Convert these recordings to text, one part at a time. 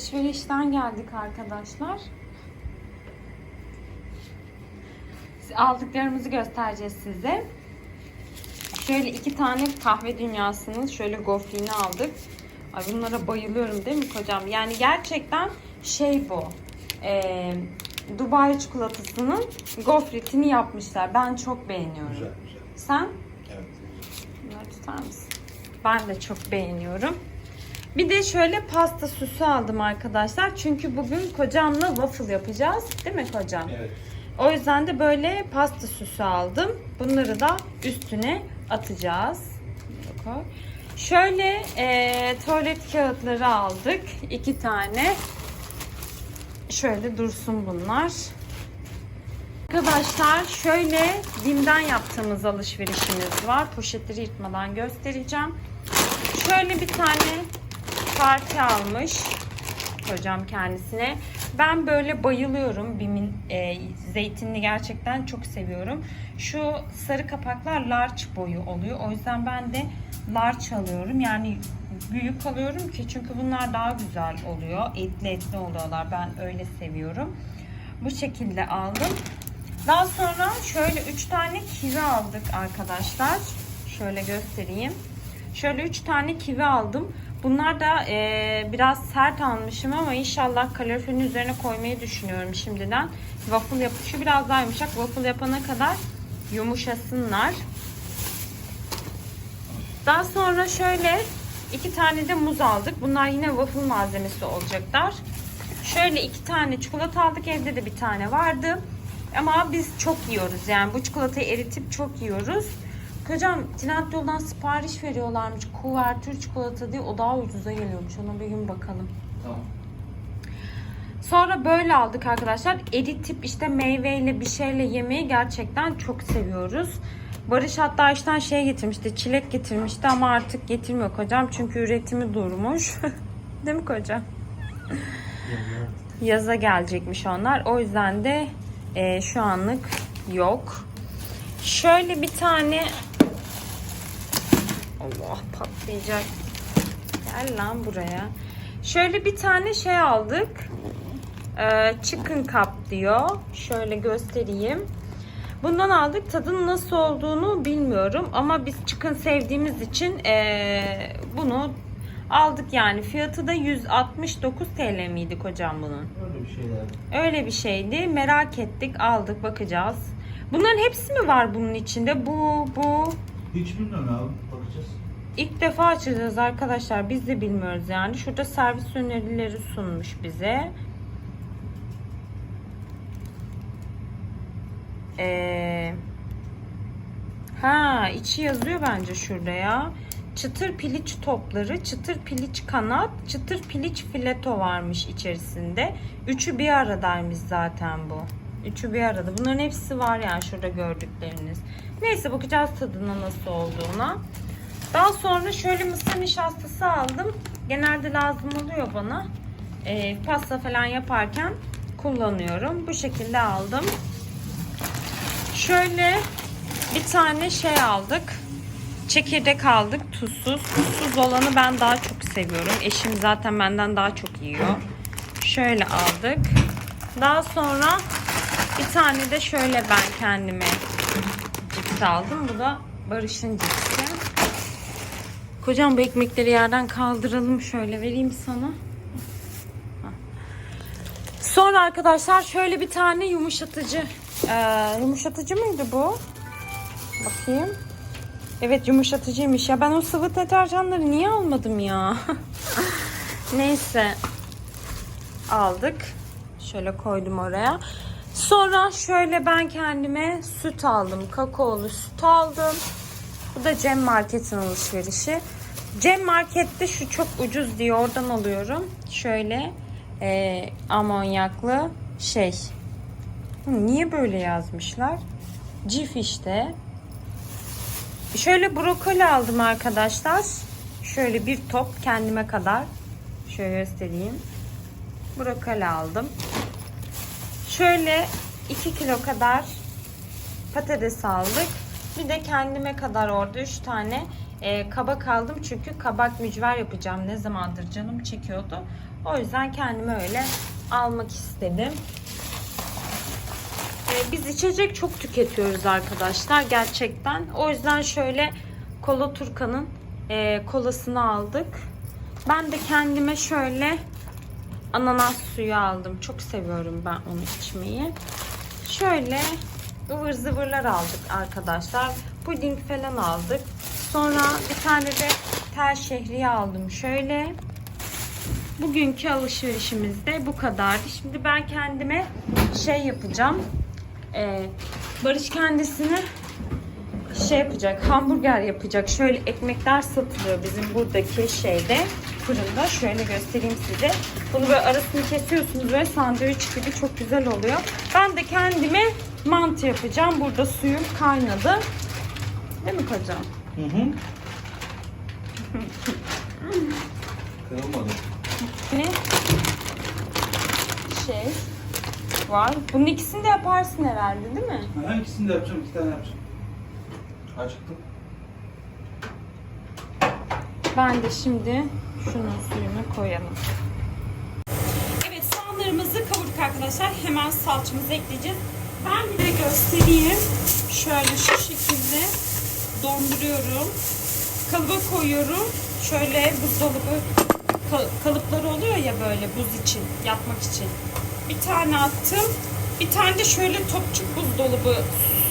Alışverişten geldik arkadaşlar. Aldıklarımızı göstereceğiz size. Şöyle iki tane kahve dünyasının şöyle gofliğini aldık. Ay bunlara bayılıyorum değil mi kocam? Yani gerçekten şey bu. Ee, Dubai çikolatasının gofretini yapmışlar. Ben çok beğeniyorum. Güzel güzel. Sen? Evet. Bunları tutar mısın? Ben de çok beğeniyorum. Bir de şöyle pasta süsü aldım arkadaşlar. Çünkü bugün kocamla waffle yapacağız. Değil mi kocam? Evet. O yüzden de böyle pasta süsü aldım. Bunları da üstüne atacağız. Şöyle e, tuvalet kağıtları aldık. iki tane. Şöyle dursun bunlar. Arkadaşlar şöyle Bim'den yaptığımız alışverişimiz var. Poşetleri yırtmadan göstereceğim. Şöyle bir tane parti almış hocam kendisine. Ben böyle bayılıyorum. Bim'in e, zeytinini gerçekten çok seviyorum. Şu sarı kapaklar large boyu oluyor. O yüzden ben de large alıyorum. Yani büyük alıyorum ki çünkü bunlar daha güzel oluyor. Etli etli oluyorlar. Ben öyle seviyorum. Bu şekilde aldım. Daha sonra şöyle 3 tane kivi aldık arkadaşlar. Şöyle göstereyim. Şöyle 3 tane kivi aldım. Bunlar da e, biraz sert almışım ama inşallah kaloriferin üzerine koymayı düşünüyorum şimdiden. Waffle yapışı biraz daha yumuşak. Waffle yapana kadar yumuşasınlar. Daha sonra şöyle iki tane de muz aldık. Bunlar yine waffle malzemesi olacaklar. Şöyle iki tane çikolata aldık. Evde de bir tane vardı. Ama biz çok yiyoruz. Yani bu çikolatayı eritip çok yiyoruz. Kocam Trendyol'dan sipariş veriyorlarmış. Kuvertür çikolata diye. O daha ucuza geliyormuş. Ona bir gün bakalım. Tamam. Sonra böyle aldık arkadaşlar. Eritip işte meyveyle bir şeyle yemeyi gerçekten çok seviyoruz. Barış hatta işten şey getirmişti. Çilek getirmişti ama artık getirmiyor kocam. Çünkü üretimi durmuş. Değil mi kocam? Yaza gelecekmiş onlar. O yüzden de e, şu anlık yok. Şöyle bir tane Allah patlayacak. Gel lan buraya. Şöyle bir tane şey aldık. Ee, chicken cup diyor. Şöyle göstereyim. Bundan aldık. Tadının nasıl olduğunu bilmiyorum. Ama biz chicken sevdiğimiz için ee, bunu aldık yani. Fiyatı da 169 TL miydi kocam bunun? Öyle bir şeyler. Öyle bir şeydi. Merak ettik. Aldık. Bakacağız. Bunların hepsi mi var bunun içinde? Bu, bu. Hiç bilmiyorum abi. Bakacağız. İlk defa açacağız arkadaşlar. Biz de bilmiyoruz yani. Şurada servis önerileri sunmuş bize. Ee, ha içi yazıyor bence şurada ya. Çıtır piliç topları, çıtır piliç kanat, çıtır piliç fileto varmış içerisinde. Üçü bir aradaymış zaten bu. Üçü bir arada. Bunların hepsi var yani şurada gördükleriniz. Neyse bakacağız tadına nasıl olduğuna. Daha sonra şöyle mısır nişastası aldım. Genelde lazım oluyor bana. Ee, pasta falan yaparken kullanıyorum. Bu şekilde aldım. Şöyle bir tane şey aldık. Çekirdek aldık tuzsuz. Tuzsuz olanı ben daha çok seviyorum. Eşim zaten benden daha çok yiyor. Şöyle aldık. Daha sonra bir tane de şöyle ben kendime cips aldım. Bu da Barış'ın cipsi. Kocam bu ekmekleri yerden kaldıralım. Şöyle vereyim sana. Sonra arkadaşlar şöyle bir tane yumuşatıcı. Ee, yumuşatıcı mıydı bu? Bakayım. Evet yumuşatıcıymış. Ya ben o sıvı deterjanları niye almadım ya? Neyse. Aldık. Şöyle koydum oraya. Sonra şöyle ben kendime süt aldım. Kakaolu süt aldım. Bu da Cem Market'in alışverişi. Cem Market'te şu çok ucuz diye oradan alıyorum. Şöyle e, amonyaklı şey. Niye böyle yazmışlar? Cif işte. Şöyle brokoli aldım arkadaşlar. Şöyle bir top kendime kadar. Şöyle göstereyim. Brokoli aldım. Şöyle 2 kilo kadar patates aldık. Bir de kendime kadar orada 3 tane e, kabak aldım çünkü kabak mücver yapacağım. Ne zamandır canım çekiyordu. O yüzden kendime öyle almak istedim. E, biz içecek çok tüketiyoruz arkadaşlar gerçekten. O yüzden şöyle Kola Turkan'ın e, kolasını aldık. Ben de kendime şöyle ananas suyu aldım. Çok seviyorum ben onu içmeyi. Şöyle ıvır zıvırlar aldık arkadaşlar. Puding falan aldık. Sonra bir tane de tel şehriye aldım. Şöyle bugünkü alışverişimiz de bu kadardı. Şimdi ben kendime şey yapacağım. Ee, Barış kendisine şey yapacak, hamburger yapacak. Şöyle ekmekler satılıyor bizim buradaki şeyde, fırında. Şöyle göstereyim size. Bunu böyle arasını kesiyorsunuz ve sandviç gibi çok güzel oluyor. Ben de kendime mantı yapacağım. Burada suyum kaynadı. Değil mi kocam? Hı hı. Kırılmadı. Ne? Şey var. Bunun ikisini de yaparsın herhalde değil mi? Ben ikisini de yapacağım. iki tane yapacağım. Acıktım. Ben de şimdi şunun suyunu koyalım. Evet soğanlarımızı kavurduk arkadaşlar. Hemen salçamızı ekleyeceğiz. Göstereyim. Şöyle şu şekilde donduruyorum. Kalıba koyuyorum. Şöyle buzdolabı ka- kalıpları oluyor ya böyle buz için, yapmak için. Bir tane attım. Bir tane de şöyle topçuk buzdolabı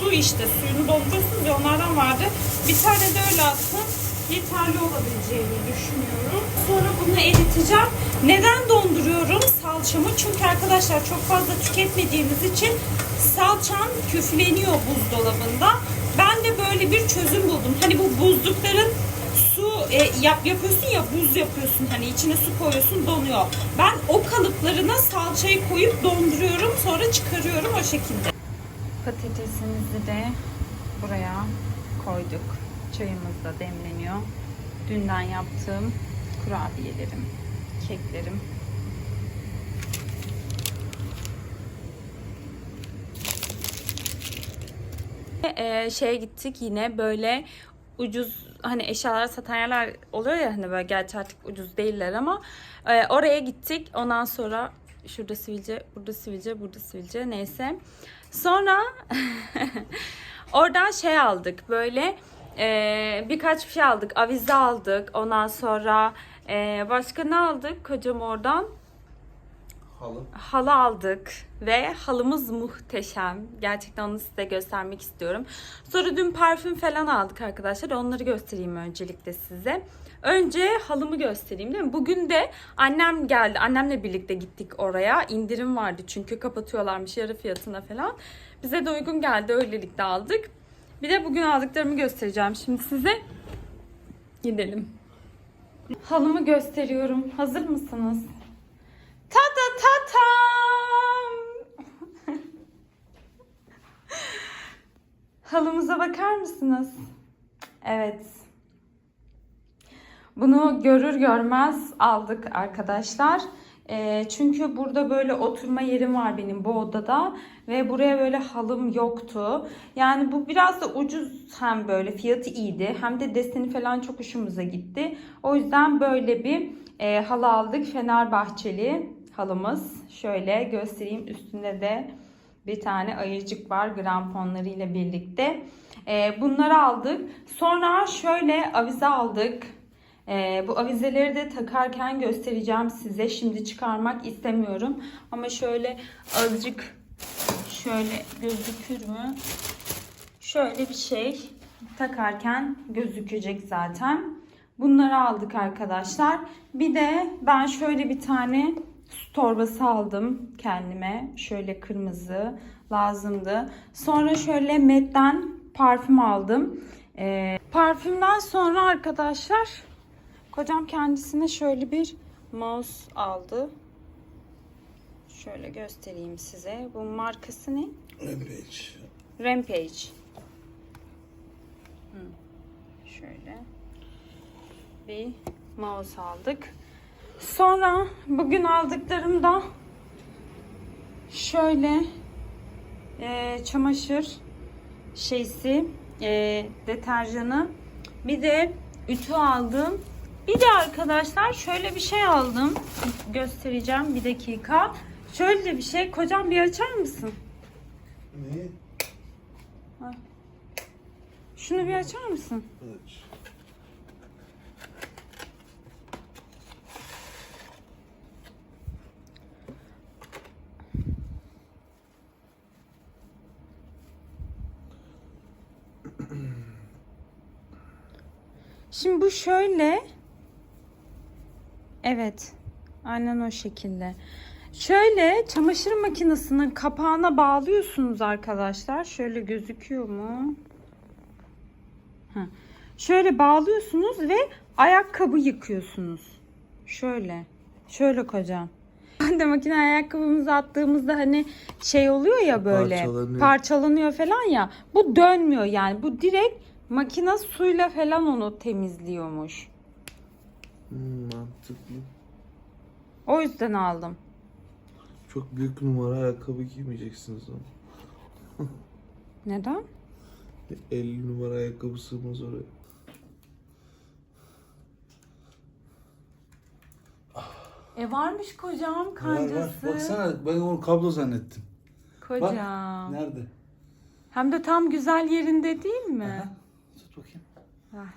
su işte suyunu dolduruyorsunuz ya onlardan vardı. Bir tane de öyle attım. Yeterli olabileceğini düşünüyorum. Sonra bunu eriteceğim. Neden donduruyorum salçamı? Çünkü arkadaşlar çok fazla tüketmediğimiz için salçam küfleniyor buzdolabında. Ben de böyle bir çözüm buldum. Hani bu buzlukların su e, yap yapıyorsun ya buz yapıyorsun hani içine su koyuyorsun donuyor. Ben o kalıplarına salçayı koyup donduruyorum sonra çıkarıyorum o şekilde. Patatesimizi de buraya koyduk. Çayımız da demleniyor. Dünden yaptığım kurabiyelerim, keklerim. Ee, şeye gittik yine böyle ucuz hani eşyalar satan yerler oluyor ya hani böyle gerçi artık ucuz değiller ama e, oraya gittik. Ondan sonra şurada sivilce, burada sivilce, burada sivilce neyse. Sonra oradan şey aldık böyle e, birkaç bir şey aldık. Avize aldık. Ondan sonra e, başka ne aldık kocam oradan? Halı. halı aldık ve halımız muhteşem. Gerçekten onu size göstermek istiyorum. Sonra dün parfüm falan aldık arkadaşlar. Onları göstereyim öncelikle size. Önce halımı göstereyim değil mi? Bugün de annem geldi. Annemle birlikte gittik oraya. İndirim vardı çünkü kapatıyorlarmış yarı fiyatına falan. Bize de uygun geldi. Öylelikle aldık. Bir de bugün aldıklarımı göstereceğim şimdi size. Gidelim. Halımı gösteriyorum. Hazır mısınız? Ta ta ta tam. Halımıza bakar mısınız? Evet. Bunu görür görmez aldık arkadaşlar. Ee, çünkü burada böyle oturma yerim var benim bu odada ve buraya böyle halım yoktu. Yani bu biraz da ucuz hem böyle fiyatı iyiydi hem de deseni falan çok hoşumuza gitti. O yüzden böyle bir e, halı aldık. Fenerbahçeli halımız. Şöyle göstereyim üstünde de bir tane ayıcık var gramponları ile birlikte. E, bunları aldık. Sonra şöyle avize aldık. Ee, bu avizeleri de takarken göstereceğim size. Şimdi çıkarmak istemiyorum. Ama şöyle azıcık şöyle gözükür mü? Şöyle bir şey takarken gözükecek zaten. Bunları aldık arkadaşlar. Bir de ben şöyle bir tane su torbası aldım kendime. Şöyle kırmızı lazımdı. Sonra şöyle Met'ten parfüm aldım. Ee, parfümden sonra arkadaşlar Kocam kendisine şöyle bir mouse aldı. Şöyle göstereyim size. Bu markası ne? Rampage. Rampage. Hı. Şöyle bir mouse aldık. Sonra bugün aldıklarım da şöyle e, çamaşır şeysi, e, deterjanı, bir de Ütü aldım. Bir de arkadaşlar şöyle bir şey aldım. Göstereceğim bir dakika. Şöyle bir şey. Kocam bir açar mısın? Neyi? Şunu bir açar mısın? Evet. Şimdi bu şöyle. Evet. Aynen o şekilde. Şöyle çamaşır makinesinin kapağına bağlıyorsunuz arkadaşlar. Şöyle gözüküyor mu? Heh. Şöyle bağlıyorsunuz ve ayakkabı yıkıyorsunuz. Şöyle. Şöyle kocam. Ben de makine ayakkabımızı attığımızda hani şey oluyor ya böyle Parçalanıyor. parçalanıyor falan ya. Bu dönmüyor yani. Bu direkt makine suyla falan onu temizliyormuş. Hmm, mantıklı. O yüzden aldım. Çok büyük numara ayakkabı giymeyeceksiniz ama. Neden? 50 numara ayakkabı sığmaz oraya. E varmış kocam Var kancası. var. Baksana ben onu kablo zannettim. Kocam. Nerede? Hem de tam güzel yerinde değil mi? Aha. Tut bakayım. Ver.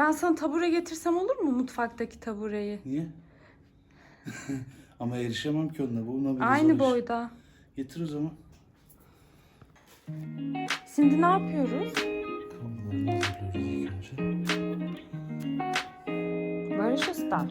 Ben sana tabure getirsem olur mu mutfaktaki tabureyi? Niye? Ama erişemem ki onunla. Bununla bir Aynı boyda. Getir o zaman. Şimdi ne yapıyoruz? Kablolarını hazırlıyoruz ilk önce. Barış Usta.